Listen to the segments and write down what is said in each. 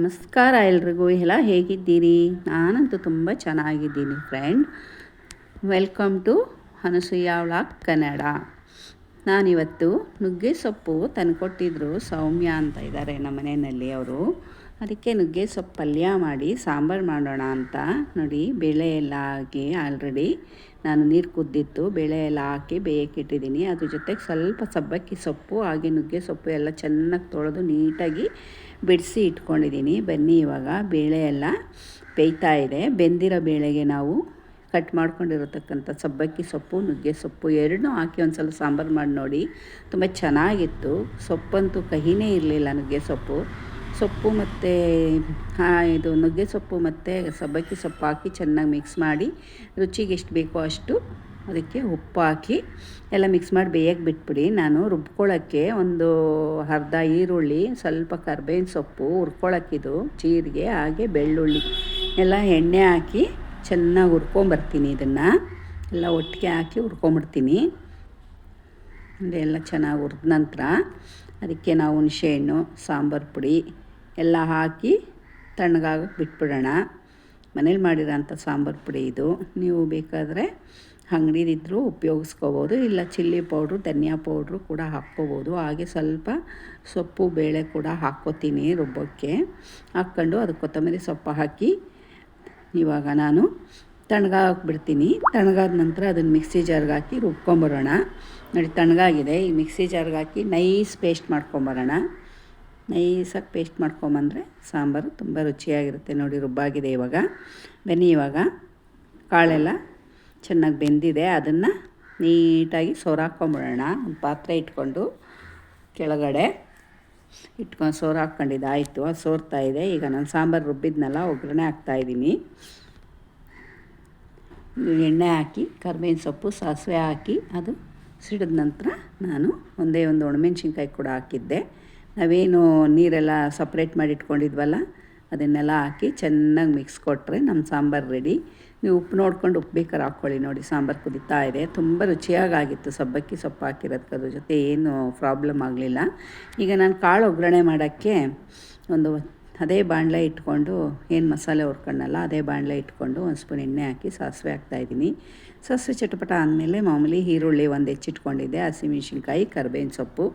ನಮಸ್ಕಾರ ಎಲ್ರಿಗೂ, ಎಲ್ಲ ಹೇಗಿದ್ದೀರಿ? ನಾನಂತೂ ತುಂಬ ಚೆನ್ನಾಗಿದ್ದೀನಿ friend welcome to Anasuya vlog Kannada. ನಾನಿವತ್ತು ನುಗ್ಗೆ ಸೊಪ್ಪು ತಂದುಕೊಟ್ಟಿದ್ರು ಸೌಮ್ಯ ಅಂತ ಇದ್ದಾರೆ ನಮ್ಮ ಮನೆಯಲ್ಲಿ ಅವರು. ಅದಕ್ಕೆ ನುಗ್ಗೆ ಸೊಪ್ಪು ಪಲ್ಯ ಮಾಡಿ ಸಾಂಬಾರು ಮಾಡೋಣ ಅಂತ ನೋಡಿ, ಬೇಳೆ ಎಲ್ಲ ಹಾಕಿ ಆಲ್ರೆಡಿ ನಾನು ನೀರು ಕುದ್ದಿತ್ತು ಬೇಳೆ ಎಲ್ಲ ಹಾಕಿ ಬೇಯಕ್ಕಿಟ್ಟಿದ್ದೀನಿ ಅದ್ರ ಜೊತೆಗೆ ಸ್ವಲ್ಪ ಸಬ್ಬಕ್ಕಿ ಸೊಪ್ಪು, ಹಾಗೆ ನುಗ್ಗೆ ಸೊಪ್ಪು ಎಲ್ಲ ಚೆನ್ನಾಗಿ ತೊಳೆದು ನೀಟಾಗಿ ಬಿಡಿಸಿ ಇಟ್ಕೊಂಡಿದ್ದೀನಿ. ಬನ್ನಿ ಇವಾಗ. ಬೇಳೆ ಎಲ್ಲ ಬೇಯ್ತಾ ಇದೆ. ಬೆಂದಿರೋ ಬೇಳೆಗೆ ನಾವು ಕಟ್ ಮಾಡ್ಕೊಂಡಿರತಕ್ಕಂಥ ಸಬ್ಬಕ್ಕಿ ಸೊಪ್ಪು, ನುಗ್ಗೆ ಸೊಪ್ಪು ಎರಡನ್ನೂ ಹಾಕಿ ಒಂದು ಸಲ ಸಾಂಬಾರು ಮಾಡಿ ನೋಡಿ. ತುಂಬ ಚೆನ್ನಾಗಿತ್ತು. ಸೊಪ್ಪಂತೂ ಕಹಿನೇ ಇರಲಿಲ್ಲ ನುಗ್ಗೆ ಸೊಪ್ಪು. ಸೊಪ್ಪು ಮತ್ತು ಇದು ನುಗ್ಗೆ ಸೊಪ್ಪು ಮತ್ತು ಸಬ್ಬಕ್ಕಿ ಸೊಪ್ಪು ಹಾಕಿ ಚೆನ್ನಾಗಿ ಮಿಕ್ಸ್ ಮಾಡಿ, ರುಚಿಗೆ ಎಷ್ಟು ಬೇಕೋ ಅಷ್ಟು ಅದಕ್ಕೆ ಉಪ್ಪು ಹಾಕಿ, ಎಲ್ಲ ಮಿಕ್ಸ್ ಮಾಡಿ ಬೇಯಕ್ಕೆ ಬಿಟ್ಬಿಡಿ. ನಾನು ರುಬ್ಕೊಳ್ಳೋಕ್ಕೆ ಒಂದು ಅರ್ಧ ಈರುಳ್ಳಿ, ಸ್ವಲ್ಪ ಕರ್ಬೇವಿನ ಸೊಪ್ಪು ಹುರ್ಕೊಳಕ್ಕಿದು ಜೀರಿಗೆ, ಹಾಗೆ ಬೆಳ್ಳುಳ್ಳಿ, ಎಲ್ಲ ಎಣ್ಣೆ ಹಾಕಿ ಚೆನ್ನಾಗಿ ಹುರ್ಕೊಂಬರ್ತೀನಿ ಇದನ್ನು. ಎಲ್ಲ ಒಟ್ಟಿಗೆ ಹಾಕಿ ಹುರ್ಕೊಂಬಿಡ್ತೀನಿ. ಎಲ್ಲ ಚೆನ್ನಾಗಿ ಹುರಿದ ನಂತರ ಅದಕ್ಕೆ ನಾವು ಹುಣಸೆಹಣ್ಣು ಸಾಂಬಾರು ಪುಡಿ ಎಲ್ಲ ಹಾಕಿ ತಣ್ಣಗಾಗಕ್ಕೆ ಬಿಟ್ಬಿಡೋಣ. ಮನೇಲಿ ಮಾಡಿರೋಂಥ ಸಾಂಬಾರು ಪುಡಿ ಇದು. ನೀವು ಬೇಕಾದರೆ ಅಂಗಡಿದಿದ್ದರೂ ಉಪಯೋಗಿಸ್ಕೋಬೋದು, ಇಲ್ಲ ಚಿಲ್ಲಿ ಪೌಡ್ರು, ಧನಿಯಾ ಪೌಡ್ರು ಕೂಡ ಹಾಕ್ಕೋಬೋದು. ಹಾಗೆ ಸ್ವಲ್ಪ ಸೊಪ್ಪು, ಬೇಳೆ ಕೂಡ ಹಾಕ್ಕೋತೀನಿ ರುಬ್ಬಕ್ಕೆ. ಹಾಕ್ಕೊಂಡು ಅದಕ್ಕೆ ಕೊತ್ತಂಬರಿ ಸೊಪ್ಪು ಹಾಕಿ ಇವಾಗ ನಾನು ತಣ್ಣಗಾಕ್ಬಿಡ್ತೀನಿ ತಣ್ಣಗಾದ ನಂತರ ಅದನ್ನು ಮಿಕ್ಸಿ ಜಾರ್ಗೆ ಹಾಕಿ ರುಬ್ಕೊಂಬರೋಣ. ನೋಡಿ, ತಣ್ಣಗಾಗಿದೆ. ಈ ಮಿಕ್ಸಿ ಜಾರ್ಗೆ ಹಾಕಿ ನೈಸ್ ಪೇಸ್ಟ್ ಮಾಡ್ಕೊಂಬರೋಣ. ನೈಸಾಗಿ ಪೇಸ್ಟ್ ಮಾಡ್ಕೊಂಬಂದರೆ ಸಾಂಬಾರು ತುಂಬ ರುಚಿಯಾಗಿರುತ್ತೆ. ನೋಡಿ, ರುಬ್ಬಾಗಿದೆ ಇವಾಗ. ಬೆನ್ನಿ ಇವಾಗ. ಕಾಳೆಲ್ಲ ಚೆನ್ನಾಗಿ ಬೆಂದಿದೆ. ಅದನ್ನು ನೀಟಾಗಿ ಸೋರಾಕ್ಕೊಂಬಿಡೋಣ ಒಂದು ಪಾತ್ರೆ ಇಟ್ಕೊಂಡು ಕೆಳಗಡೆ ಇಟ್ಕೊಂಡು ಸೋರು ಹಾಕ್ಕೊಂಡಿದ್ದು ಆಯಿತು, ಅದು ಸೋರ್ತಾ ಇದೆ. ಈಗ ನಾನು ಸಾಂಬಾರು ರುಬ್ಬಿದ್ನಲ್ಲ, ಒಗ್ಗರಣೆ ಹಾಕ್ತಾಯಿದ್ದೀನಿ ಎಣ್ಣೆ ಹಾಕಿ, ಕರ್ಬೇವಿನ ಸೊಪ್ಪು, ಸಾಸಿವೆ ಹಾಕಿ, ಅದು ಸಿಡಿದ ನಂತರ ನಾನು ಒಂದೇ ಒಂದು ಒಣಮೆಣ್ಸಿನ್ಕಾಯಿ ಕೂಡ ಹಾಕಿದ್ದೆ. ನಾವೇನು ನೀರೆಲ್ಲ ಸಪ್ರೇಟ್ ಮಾಡಿ ಇಟ್ಕೊಂಡಿದ್ವಲ್ಲ, ಅದನ್ನೆಲ್ಲ ಹಾಕಿ ಚೆನ್ನಾಗಿ ಮಿಕ್ಸ್ ಕೊಟ್ಟರೆ ನಮ್ಮ ಸಾಂಬಾರು ರೆಡಿ ನೀವು ಉಪ್ಪು ನೋಡ್ಕೊಂಡು ಉಪ್ಪು ಬೇಕಾದ್ರೆ ಹಾಕ್ಕೊಳ್ಳಿ ನೋಡಿ, ಸಾಂಬಾರು ಕುದೀತಾ ಇದೆ. ತುಂಬ ರುಚಿಯಾಗಿತ್ತು ಸಬ್ಬಕ್ಕಿ ಸೊಪ್ಪು ಹಾಕಿರೋದಕ್ಕೆ ಅದ್ರ ಜೊತೆ ಏನು ಪ್ರಾಬ್ಲಮ್ ಆಗಲಿಲ್ಲ. ಈಗ ನಾನು ಕಾಳು ಒಗ್ಗರಣೆ ಮಾಡೋಕ್ಕೆ ಒಂದು ಅದೇ ಬಾಣಲೆ ಇಟ್ಕೊಂಡು, ಏನು ಮಸಾಲೆ ಹುರ್ಕೊಂಡಲ್ಲ ಅದೇ ಬಾಣಲೆ ಇಟ್ಕೊಂಡು ಒಂದು ಸ್ಪೂನ್ ಎಣ್ಣೆ ಹಾಕಿ ಸಾಸಿವೆ ಹಾಕ್ತಾಯಿದ್ದೀನಿ ಸಾಸಿವೆ ಚಟಪಟ ಆದಮೇಲೆ ಮಾಮೂಲಿ ಈರುಳ್ಳಿ ಒಂದು ಹೆಚ್ಚಿಟ್ಕೊಂಡಿದ್ದೆ, ಹಸಿಮೆಣ್ಸಿನ್ಕಾಯಿ, ಕರ್ಬೇವಿನ ಸೊಪ್ಪು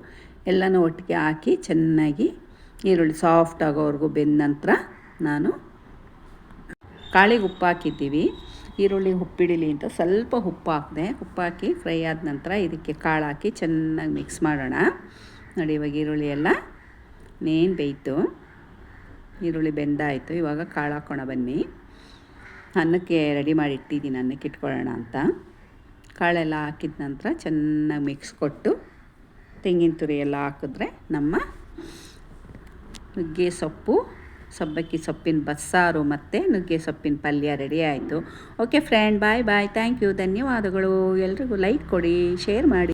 ಎಲ್ಲನೂ ಒಟ್ಟಿಗೆ ಹಾಕಿ ಚೆನ್ನಾಗಿ ಈರುಳ್ಳಿ ಸಾಫ್ಟ್ ಆಗೋವರೆಗೂ ಬೆಂದ ನಂತರ ನಾನು ಕಾಳಿಗೆ ಉಪ್ಪು ಹಾಕಿದ್ದೀವಿ. ಈರುಳ್ಳಿ ಉಪ್ಪಿಡಿಲಿ ಅಂತ ಸ್ವಲ್ಪ ಉಪ್ಪು ಹಾಕಿದೆ. ಉಪ್ಪು ಹಾಕಿ ಫ್ರೈ ಆದ ನಂತರ ಇದಕ್ಕೆ ಕಾಳು ಹಾಕಿ ಚೆನ್ನಾಗಿ ಮಿಕ್ಸ್ ಮಾಡೋಣ. ನೋಡಿ ಇವಾಗ ಈರುಳ್ಳಿ ಎಲ್ಲ ನೇನು ಬೇಯ್ತು. ಈರುಳ್ಳಿ ಬೆಂದಾಯಿತು. ಇವಾಗ ಕಾಳು ಹಾಕೋಣ ಬನ್ನಿ. ಅನ್ನಕ್ಕೆ ರೆಡಿ ಮಾಡಿ ಇಟ್ಟಿದ್ದೀನಿ ಅನ್ನಕ್ಕೆ ಇಟ್ಕೊಳ್ಳೋಣ ಅಂತ. ಕಾಳೆಲ್ಲ ಹಾಕಿದ ನಂತರ ಚೆನ್ನಾಗಿ ಮಿಕ್ಸ್ ಕೊಟ್ಟು ತೆಂಗಿನ ತುರಿ ಎಲ್ಲ ಹಾಕಿದ್ರೆ ನಮ್ಮ ನುಗ್ಗೆ ಸೊಪ್ಪು, ಸಬ್ಬಕ್ಕಿ ಸೊಪ್ಪಿನ ಬಸ್ಸಾರು ಮತ್ತು ನುಗ್ಗೆ ಸೊಪ್ಪಿನ ಪಲ್ಯ ರೆಡಿ ಆಯಿತು. Okay friend bye bye thank you ಧನ್ಯವಾದಗಳು. ಎಲ್ರಿಗೂ ಲೈಕ್ ಕೊಡಿ ಶೇರ್ ಮಾಡಿ.